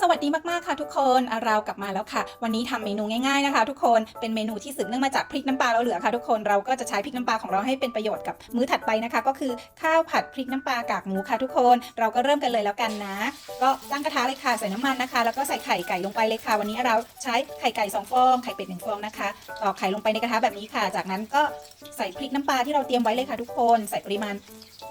สวัสดีมากๆค่ะทุกคนเรากลับมาแล้วค่ะ วันนี้ทำเมนูง่ายๆนะคะ ทุกคนเป็นเมนูที่สืบเนื่องมาจากพริกน้ำปลาเราเหลือค่ะ ทุกคนเราก็จะใช้พริกน้ำปลาของเราให้เป็นประโยชน์กับมื้อถัดไปนะคะ ก็คือข้าวผัดพริกน้ำปลากากหมูค่ะทุกคนเราก็เริ่มกันเลยแล้วกันนะ ก็ตั้งกระทะเลยค่ะใส่น้ำมันนะคะ แล้วก็ใส่ไข่ไก่ลงไปเลยค่ะ วันนี้เราใช้ไข่ไก่สองฟองไข่เป็ดหนึ่งฟองนะคะตอกไข่ลงไปในกระทะแบบนี้ค่ะ จากนั้นก็ใส่พริกน้ำปลาที่เราเตรียมไว้เลยค่ะ ทุกคนใส่ปริมาณ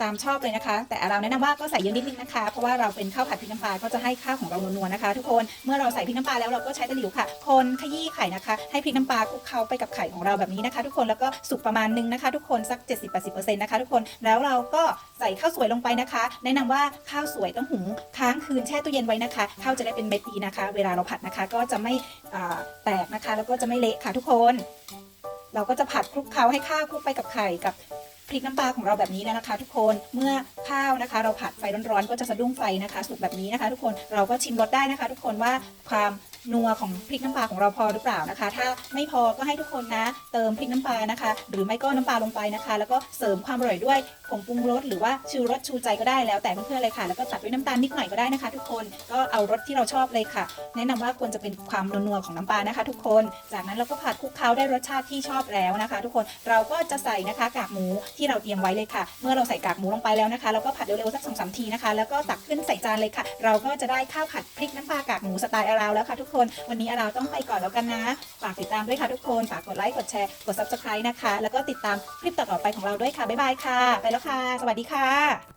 ตามชอบเลยนะคะ แต่เราแนะนำว่าก็ใส่เยอะนิดนึงนะคะ เพราะว่าเราเป็นข้าวผัดพริกน้ำปลาก็จะให้ข้าวของเรานวๆนะคะ ทุกคนเมื่อเราใส่พริกน้ำปลาแล้วเราก็ใช้ตะหลิวค่ะ คนขยี้ไข่นะคะ ให้พริกน้ำปลาคลุกเคล้าไปกับไข่ของเราแบบนี้นะคะ ทุกคนแล้วก็สุกประมาณนึงนะคะ ทุกคนสัก 70-80%นะคะทุกคนแล้วเราก็ใส่ข้าวสวยลงไปนะคะ แนะนำว่าข้าวสวยต้องหุงค้างคืนแช่ตู้เย็นไว้นะคะข้าวจะได้เป็นเม็ดดีนะคะ เวลาเราผัดนะคะ ก็จะไม่แตกนะคะ แล้วก็จะไม่เละค่ะทุกคน เราก็จะผัดคลุกเคล้าให้ข้าวคลุกไปกับไข่กับ พริกน้ำปลาของเราแบบนี้นะคะ ทุกคนเมื่อข้าวนะคะ เราผัดไฟร้อนๆก็จะสะดุ้งไฟนะคะ สุกแบบนี้นะคะ ทุกคนเราก็ชิมรสได้นะคะ ทุกคนว่าความ นัวของพริกน้ำปลาของเราพอหรือเปล่านะคะ ถ้าไม่พอก็ให้ทุกคนนะ เติมพริกน้ำปลานะคะ หรือไม่ก็น้ำปลาลงไปนะคะ แล้วก็เสริมความอร่อยด้วยผงปรุงรสหรือว่าชูรสชูใจก็ได้แล้วแต่เพื่อนๆเลยค่ะ แล้วก็ตัดด้วยน้ำตาลนิดหน่อยก็ได้นะคะ ทุกคนก็เอารสที่เราชอบเลยค่ะ แนะนำว่าควรจะเป็นความนัวของน้ำปลานะคะ ทุกคน จากนั้นเราก็ผัดคลุกเคล้าได้รสชาติที่ชอบแล้วนะคะ ทุกคนเราก็จะใส่นะคะกากหมูที่เราเตรียมไว้เลยค่ะ เมื่อเราใส่กากหมูลงไปแล้วนะคะเราก็ผัดเร็วๆสักสองสามทีนะคะ แล้วก็ตักขึ้นใส่จานเลยค่ะ เราก็จะได้ข้าวผัดพริกน้ำปลากากหมูสไตล์อาราวแล้วค่ะทุกคนวันนี้เราต้องไปก่อนแล้วกันนะ ฝากติดตามด้วยค่ะทุกคน ฝากกดไลค์ กดแชร์ กด subscribe นะคะ แล้วก็ติดตามคลิปต่อๆไปของเราด้วยค่ะ บ๊ายบายค่ะ ไปแล้วค่ะ สวัสดีค่ะ